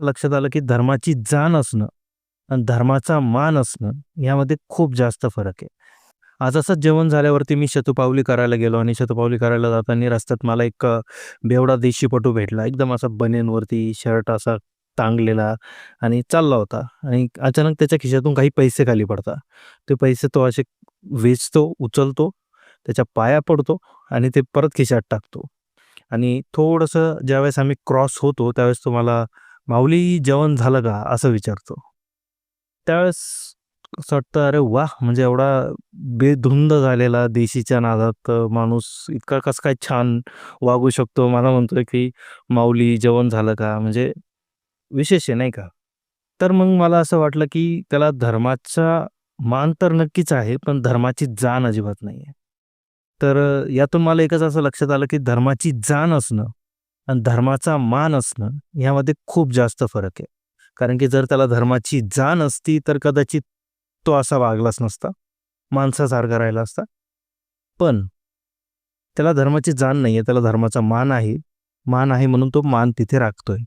लक्षात आलं की धर्माची जाण असणं आणि धर्माचा मान असणं यामध्ये खूप जास्त फरक आहे. आज असंच जेवण झाल्यावरती मी शतपावली करायला गेलो आणि शतपावली करायला जाताना रस्त्यात मला एक बेवडा देशीपटू भेटला. एकदम असा बनेनवरती शर्ट असा टांगलेला आणि चालला होता. आणि अचानक त्याच्या खिशातून काही पैसे खाली पडतात. ते पैसे तो असे वेचतो उचलतो त्याच्या पाया पडतो आणि ते परत खिशात टाकतो. आणि थोडंसं ज्यावेळेस आम्ही क्रॉस होतो त्यावेळेस तो मला माऊली जेवण झालं का? असं विचारतो. त्यावेळेस असं वाटतं अरे वा! म्हणजे एवढा बेधुंद झालेला देशीच्या नादात माणूस इतका कसं काय छान वागू शकतो? मला म्हणतोय की माऊली जेवण झालं का? म्हणजे विशेष आहे नाही का? तर मग मला असं वाटलं की त्याला धर्माचा मान तर नक्कीच आहे पण धर्माची जाण अजिबात नाही आहे तर यातून मला एकच असं लक्षात आलं की धर्माची जाण असणं आणि धर्माचा मान असणं यामध्ये खूप जास्त फरक आहे. कारण की जर त्याला धर्माची जाण असती तर कदाचित तो असा वागलाच नसता माणसासारखा राहिला असता. पण त्याला धर्माची जाण नाही आहे त्याला धर्माचा मान आहे मान आहे म्हणून तो मान तिथे राखतोय.